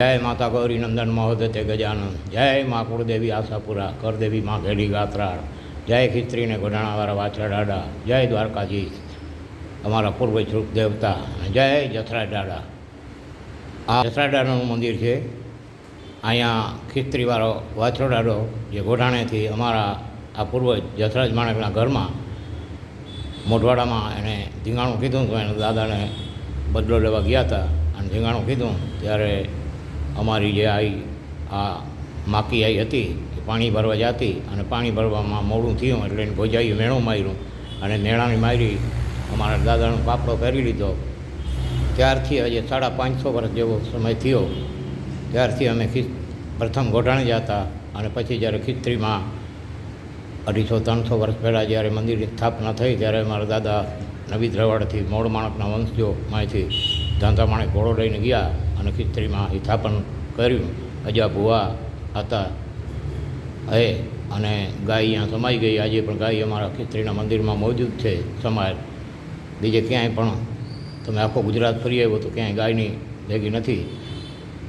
જય માતા ગૌરી નંદન મહોદતે ગજાનંદ જય મા કુળદેવી આશાપુરા, કરદેવી મા ઘેડી ગાત્રાળ, જય ખિસ્ત્રીને ગોઢાણાવાળા વાછડાડા જય દ્વારકાજી અમારા પૂર્વ રૂપ દેવતા જય જથરાડાડા આ જથરાડાનું મંદિર છે. અહીંયા ખિસ્ત્રીવાળો વાછરો દાડો જે ગોઢાણેથી અમારા આ પૂર્વજ જથરાજ માણેકના ઘરમાં મોઢવાડામાં એને ધીંગાણું કીધું તો એને દાદાને બદલો લેવા ગયા હતા. અને ધીંગાણું કીધું ત્યારે અમારી જે આઈ, આ માકી આઈ હતી, એ પાણી ભરવા જતી અને પાણી ભરવામાં મોડું થયું એટલે એને ભોજાઈએ મેણું માર્યું અને મેળાની મારી અમારા દાદાનો કાપડો કરી લીધો. ત્યારથી આજે સાડા પાંચસો વર્ષ જેવો સમય થયો. ત્યારથી અમે ખિસ પ્રથમ ગોઢાણે જતા અને પછી જ્યારે ખિસ્ત્રીમાં અઢીસો ત્રણસો વર્ષ પહેલાં જ્યારે મંદિરની સ્થાપના થઈ ત્યારે મારા દાદા નવી દ્રવાડથી મોડ માણકના વંશજો માંથી ધાંધા માણેક ઘોડો લઈને ગયા. અને ખિસ્ત્રીમાં હિથાપન કર્યું. અજા ભુવા હતા. એ અને ગાય અહીંયા સમાઈ ગઈ. આજે પણ ગાય અમારા ખિસ્ત્રીના મંદિરમાં મોજૂદ છે સમાય. બીજે ક્યાંય પણ તમે આખો ગુજરાત ફરી આવ્યો તો ક્યાંય ગાયની ભેગી નથી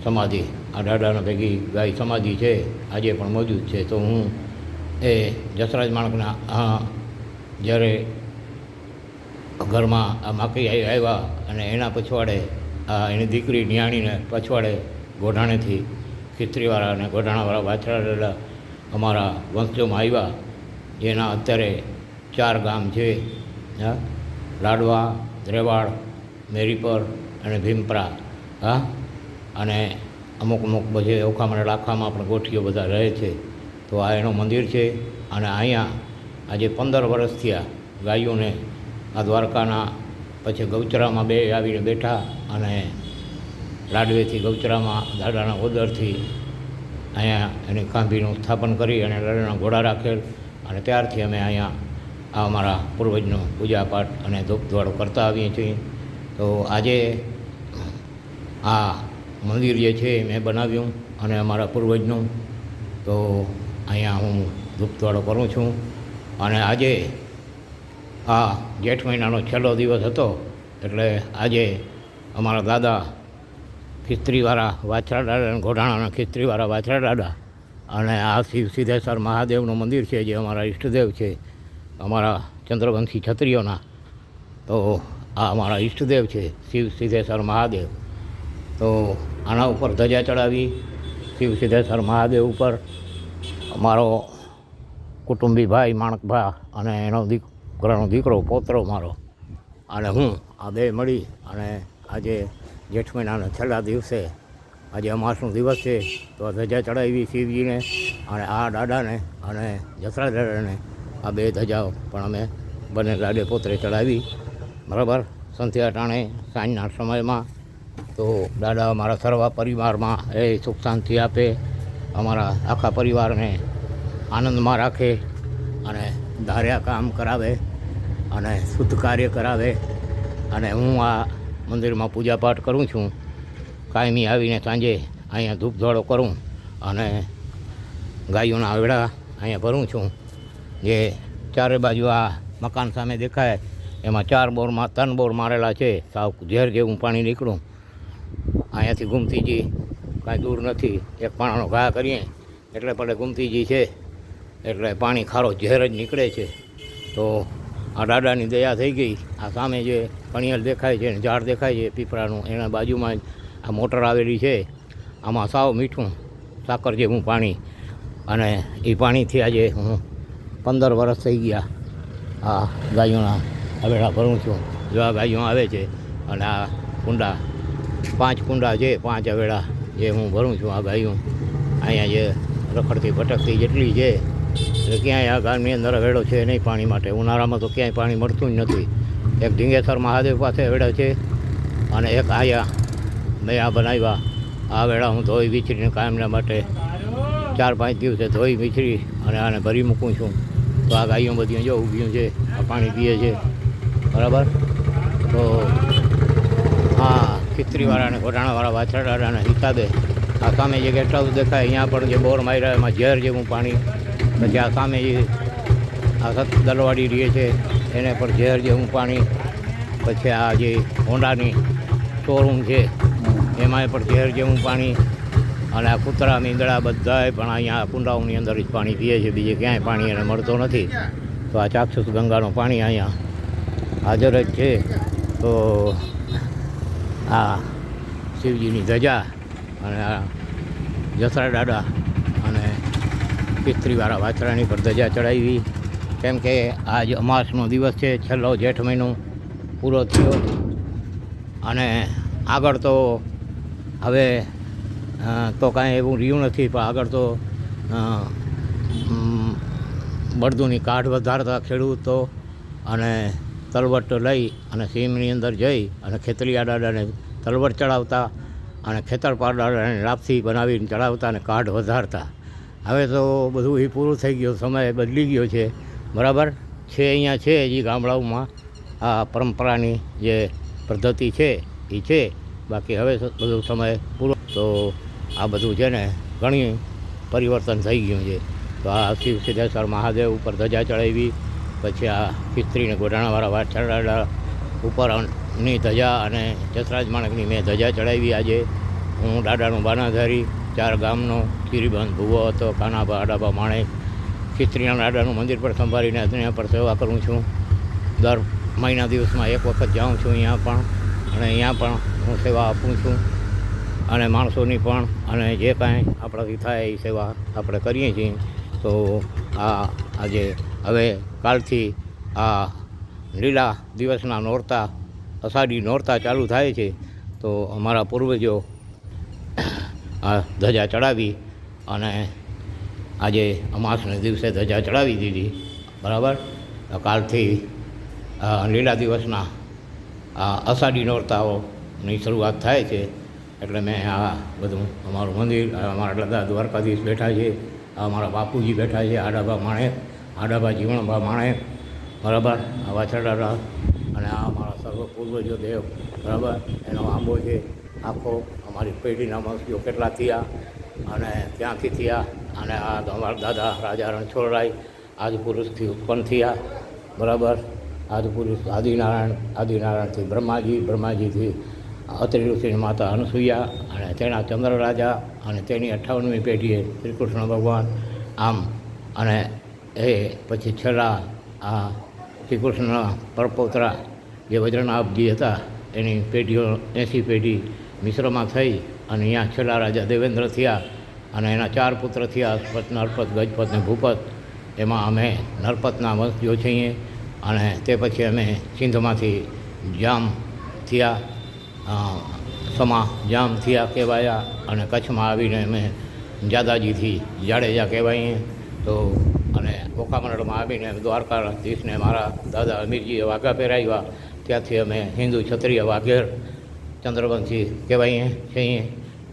સમાધિ. આ દાદાના ભેગી ગાય સમાધિ છે. આજે પણ મોજૂદ છે. તો હું એ જસરાજ માણકના આ જ્યારે ઘરમાં આ માકી આવ્યા અને એના પછવાડે એની દીકરી નિયાણીને પછવાડે ગોઢાણેથી ખિસ્ત્રીવાળા અને ગોઢાણાવાળા વાછરાડેલા અમારા વંશજોમાં આવ્યા. જેના અત્યારે ચાર ગામ છે. હા? લાડવા, રેવાડ, મેરીપર અને ભીમપરા. હા? અને અમુક અમુક બધી ઓખામણ લાખામાં પણ ગોઠીઓ બધા રહે છે. તો આ એનું મંદિર છે અને અહીંયા આજે પંદર વર્ષ થયા ગાયોને આ દ્વારકાના પછી ગૌચરામાં બે આવીને બેઠા અને લાડવેથી ગૌચરામાં દાદાના ઓદરથી અહીંયા એની કાંભીનું સ્થાપન કરી અને લાડાના ઘોડા રાખેલ અને ત્યારથી અમે અહીંયા આ અમારા પૂર્વજનો પૂજાપાઠ અને ધૂપ કરતા આવીએ છીએ. તો આજે આ મંદિર જે છે મેં બનાવ્યું અને અમારા પૂર્વજનું. તો અહીંયા હું ધૂપધોળો કરું છું. અને આજે આ જેઠ મહિનાનો છેલ્લો દિવસ હતો, એટલે આજે અમારા દાદા ખિસ્ત્રીવાળા વાછરા દાદા ઘોડાણાના ખિસ્ત્રીવાળા વાછરા દાદા અને આ શિવ સિદ્ધેશ્વર મહાદેવનું મંદિર છે, જે અમારા ઈષ્ટદેવ છે, અમારા ચંદ્રવંશી છત્રીઓના તો આ અમારા ઈષ્ટદેવ છે, શિવ સિદ્ધેશ્વર મહાદેવ. તો આના ઉપર ધજા ચડાવી, શિવ સિદ્ધેશ્વર મહાદેવ ઉપર અમારો કુટુંબી ભાઈ, માણકભા અને એનો દીકરાનો દીકરો, પોતરો મારો. અને હું આ બે મળી અને આજે જેઠ મહિનાના છેલ્લા દિવસે આજે અમાસનો દિવસ છે, તો આ ધજા ચડાવી શિવજીને અને આ દાદાને અને જસરા દાદાને આ બે ધજાઓ. પણ અમે બંને દાડે પોતરે ચડાવી. બરાબર? સંધ્યા ટાણે સાંજના સમયમાં તો દાદા અમારા સર્વ પરિવારમાં એ સુખ શાંતિ આપે, અમારા આખા પરિવારને આનંદમાં રાખે અને ધાર્યા કામ કરાવે. અને શુદ્ધ કાર્ય કરાવે અને હું આ મંદિરમાં પૂજાપાઠ કરું છું. કાયમી આવીને સાંજે અહીંયા ધૂપધોળો કરું અને ગાયોના આવડા અહીંયા ભરું છું. જે ચારે બાજુ આ મકાન સામે દેખાય, એમાં ચાર બોરમાં, ત્રણ બોર મારેલા છે. સાવ ઝેર જેવું પાણી નીકળું. અહીંયાથી ગુમતીજી કાંઈ દૂર નથી. એક પાણાનો ઘા કરીએ, એટલે પડે ગુમતીજી છે. એટલે પાણી ખારો ઝેર જ નીકળે છે. તો આ રાડાની દયા થઈ ગઈ. આ સામે જે કણિયલ દેખાય છે ને ઝાડ દેખાય છે પીપળાનું, એના બાજુમાં જ આ મોટર આવેલી છે. આમાં સાવ મીઠું સાકર જેવું પાણી અને એ પાણીથી આજે હું પંદર વર્ષ થઈ ગયા આ ગાયોના હવેડા ભરું છું. જેવા ગાયો આવે છે અને આ કુંડા, પાંચ કુંડા છે, પાંચ હવેડા જે હું ભરું છું આ ગાયું. અહીંયા જે રખડતી ભટકતી જેટલી છે એટલે ક્યાંય આ ગામની અંદર વેડો છે નહીં પાણી માટે. ઉનાળામાં તો ક્યાંય પાણી મળતું જ નથી. એક ઢીંગેશ્વર મહાદેવ પાસે વેડા છે અને એક આયા મેં આ બનાવ્યા. આ વેળા હું ધોઈ વિચરીને કાયમના માટે ચાર પાંચ દિવસે ધોઈ વિચરી અને આને ભરી મૂકું છું. તો આ ગાયો બધી જો ઊભી છે, આ પાણી પીએ છે. બરાબર? તો હા ખિસ્ત્રીવાળા અને ઘોટાણાવાળા વાછરડાના હિસાબે આ સામે જે ગેસ્ટ હાઉસ દેખાય, અહીંયા પણ જે બોર માર્યા, એમાં ઝેર જેવું પાણી પછી આ સામે એ આ સત દલવાડી રહે છે, એને પણ ઝેર જેવું પાણી, પછી આ જે હોન્ડાની શોરૂમ છે એમાંય પણ ઝેર જેવું પાણી અને આ કૂતરા મીંદડા બધાય પણ અહીંયા કુંડાઓની અંદર જ પાણી પીએ છે, બીજે ક્યાંય પાણી એને મળતો નથી. તો આ ચાક્ષુસ ગંગાનું પાણી અહીંયા હાજર જ છે. તો આ શિવજીની ધજા અને આ જસરા અને પિસ્ત્રીવાળા વાછરાની પર ધજા ચડાવી કેમ કે આજ અમાસનો દિવસ છે, છેલ્લો જેઠ મહિનો પૂરો થયો. અને આગળ તો હવે તો કાંઈ એવું રહ્યું નથી, પણ આગળ તો બળદુની કાઢ વધારતા ખેડૂતો અને તલવટ લઈ અને સીમની અંદર જઈ અને ખેતરીયા દાદાને તલવટ ચડાવતા અને ખેતરપાળ દાદાને લાપસી બનાવીને ચડાવતા અને કાઢ વધારતા. હવે તો બધું એ પૂરું થઈ ગયું, સમય બદલી ગયો છે. બરાબર? છે અહીંયા છે હજી ગામડાઓમાં. આ પરંપરાની જે પદ્ધતિ છે, એ છે. બાકી હવે બધું સમય પૂરો. તો આ બધું છે ને ઘણી પરિવર્તન થઈ ગયું છે. તો આ શિવ સિદ્ધેશ્વર મહાદેવ ઉપર ધજા ચડાવી, પછી આ ખિસ્ત્રીને ગોઢાણાવાળા વાછરડા ઉપરની ધજા અને જસરાજ માણકની મેં ધજા ચડાવી આજે. હું દાદાનું બાનાધારી ચાર ગામનો ગિરિબંધ ભૂવો હતો, કાનાભા, આડાભા, માણેક ખિસ્ત્રીના લાડાનું મંદિર પર સંભાળીને ત્યાં પર સેવા કરું છું. દર મહિના દિવસમાં એક વખત જાઉં છું અહીંયા પણ અને અહીંયા પણ હું સેવા આપું છું. અને માણસોની પણ અને જે કાંઈ આપણાથી થાય એ સેવા આપણે કરીએ છીએ. તો આ આજે હવે કાલથી આ લીલા દિવસના નોરતા, અષાઢી નોરતા ચાલુ થાય છે. તો અમારા પૂર્વજો આ ધજા ચડાવી અને આજે અમાસને દિવસે ધજા ચડાવી દીધી. બરાબર? કાલથી લીલા દિવસના આ અષાઢી નોરતાઓની શરૂઆત થાય છે. એટલે મેં આ બધું, અમારું મંદિર, અમારા દાદા દ્વારકાધીશ બેઠા છે અમારા બાપુજી બેઠા છે આડાબા માણે આડાબા જીવણબા માણે. બરાબર? આ વાછરડા અને આ અમારા સર્વ પૂર્વજો દેવ. બરાબર? એનો આંબો છે, આખો અમારી પેઢીના વંશીઓ કેટલા થયા અને ક્યાંથી થયા અને આ અમારા દાદા રાજા રણછોડરાય આદિપુરુષથી ઉત્પન્ન થયા, બરાબર? આદિપુરુષ આદિનારાયણ, આદિનારાયણથી બ્રહ્માજી, બ્રહ્માજીથી અત્રિ ઋષિની માતા અનસૂયા અને તેના ચંદ્ર રાજા અને તેની અઠ્ઠાવનમી પેઢીએ શ્રી કૃષ્ણ ભગવાન આમ અને એ પછી છેલ્લા આ શ્રી કૃષ્ણના પરપોતરા જે વજ્રનાભજી હતા, એની પેઢીઓ એંસી પેઢી મિશ્રમાં થઈ અને અહીંયા છેલ્લા રાજા દેવેન્દ્ર થયા અને એના ચાર પુત્ર થયા અશ્વત નરપત, ગજપત ને ભૂપત. એમાં અમે નરપતના વંશજો છીએ અને તે પછી અમે સિંધમાંથી જામ થયા સમા જામ થયા કહેવાયા અને કચ્છમાં આવીને અમે જાદાજીથી જાડેજા કહેવાઈએ. તો અને ઓખામરડમાં આવીને દ્વારકાધીશને મારા દાદા અમીરજીએ વાઘા પહેરાવ્યા. ત્યાંથી અમે હિન્દુ ક્ષત્રિય વાઘેર ચંદ્રવંશી કહેવાય છીએ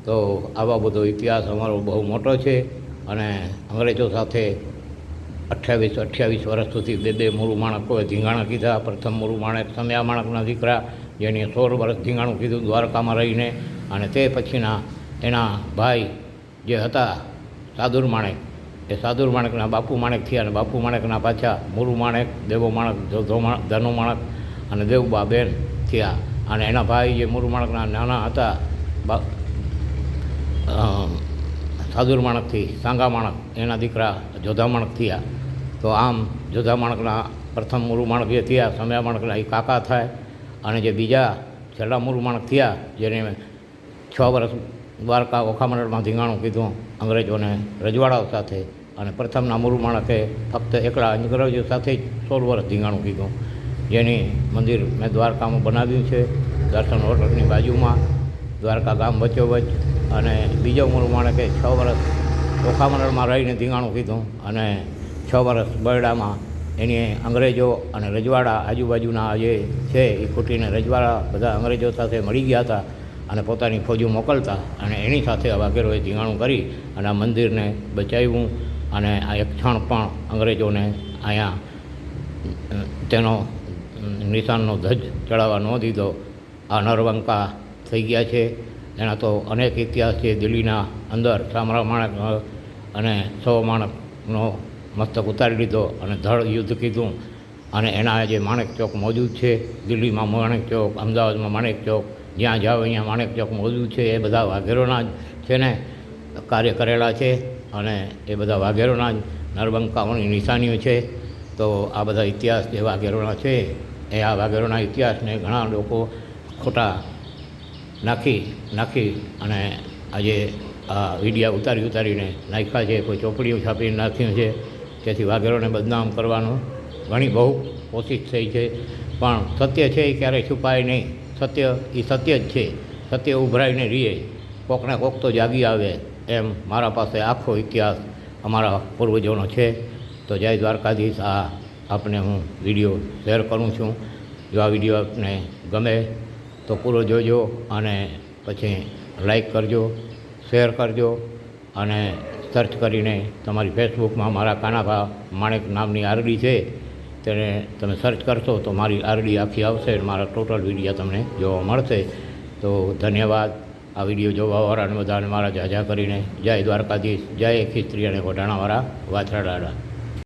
તો આવા બધો ઇતિહાસ અમારો બહુ મોટો છે અને અંગ્રેજો સાથે અઠ્યાવીસ અઠ્યાવીસ વર્ષ સુધી બે બે મૂળું માણકોએ ધીંગાણા કીધા, પ્રથમ મૂળું માણક સમયા માણકના દીકરા, જેણે સોળ વર્ષ ધીંગાણું કીધું દ્વારકામાં રહીને. અને તે પછીના એના ભાઈ જે હતા, સાદુર માણેક, એ સાદુર માણેકના બાપુ માણેક થયા અને બાપુ માણેકના પાછા મૂળું માણેક, દેવો માણક માણક, ધનુ માણક અને દેવબા બેન થયા. અને એના ભાઈ જે મુરુમાણકના માણકના નાના હતા, બા સાદુર માણકથી સાંગા માણક એના દીકરા જોધા માણક થયા. તો આમ જોધા માણકના પ્રથમ મુરુ માણક જે થયા, સમયા માણકના એ કાકા થાય. અને જે બીજા છેલ્લા મુરુ માણક થયા, જેને છ વર્ષ દ્વારકા ઓખામંડળમાં ધીંગાણું કીધું અંગ્રેજોને રજવાડાઓ સાથે. અને પ્રથમના મુરુ માણકે ફક્ત એકલા અંગ્રેજો સાથે જ સોળ વર્ષ ધીંગાણું કીધું. જેની મંદિર મેં દ્વારકામાં બનાવ્યું છે. દર્શન હોટલની બાજુમાં, દ્વારકા ગામ વચ્ચોવચ્ચ અને બીજો મૂળ માણકે છ વર્ષ ઓખામંડળમાં રહીને ધીંગાણું કીધું અને છ વર્ષ બરડામાં એની અંગ્રેજો અને રજવાડા આજુબાજુના જે છે એ ખૂટીને રજવાડા બધા અંગ્રેજો સાથે મળી ગયા હતા અને પોતાની ફોજો મોકલતા અને એની સાથે વાઘેરોએ ધીંગાણું કરી અને આ મંદિરને બચાવ્યું. અને આ એક ક્ષણ પણ અંગ્રેજોને અહીંયા તેનો નિશાનનો ધ્વજ ચડાવવા ન દીધો. આ નરવંકા થઈ ગયા છે. એના તો અનેક ઇતિહાસ છે. દિલ્હીના અંદર સામરા માણક અને સો માણકનો મસ્તક ઉતારી લીધો અને ધડ યુદ્ધ કીધું. અને એના જે માણેક ચોક મોજૂદ છે, દિલ્હીમાં માણેક ચોક, અમદાવાદમાં માણેક ચોક, જ્યાં જાઓ અહીંયા માણેક ચોક મોજૂદ છે. એ બધા વાઘેરોના જ છે ને કાર્ય કરેલા છે અને એ બધા વાઘેરોના જ નરબંકાઓની નિશાનીઓ છે. તો આ બધા ઇતિહાસ જે વાઘેરોના છે એ આ વાઘેરોના ઇતિહાસને ઘણા લોકો ખોટા નાખી નાખી અને આજે આ વિડીયા ઉતારી, ઉતારીને નાખ્યા છે. કોઈ ચોપડીઓ છાપીને નાખ્યું છે. તેથી વાઘેરોને બદનામ કરવાનું ઘણી બહુ કોશિશ થઈ છે. પણ સત્ય છે એ ક્યારેય છુપાય નહીં. સત્ય, એ સત્ય જ છે. સત્ય ઉભરાઈને રહીએ. કોકને કોક તો જાગી આવે એમ મારા પાસે આખો ઇતિહાસ અમારા પૂર્વજોનો છે. તો જય દ્વારકાધીશ. આ આપને હું વીડિયો શેર કરું છું. જો આ વીડિયો આપને ગમે તો પૂરો જોજો અને પછી લાઈક કરજો, શેર કરજો અને સર્ચ કરીને તમારી ફેસબુકમાં મારા કાનાભા માણેક નામની આરડી છે તેને તમે સર્ચ કરશો તો મારી આરડી આખી આવશે મારા ટોટલ વીડિયો તમને જોવા મળશે. તો ધન્યવાદ. આ વીડિયો જોવાવાળાને બધાને, મારા જાજા કરીને. જય દ્વારકાધીશ. જય ખીસ્ત્રી અને ગોઢાણાવાળા વાછરાડાડા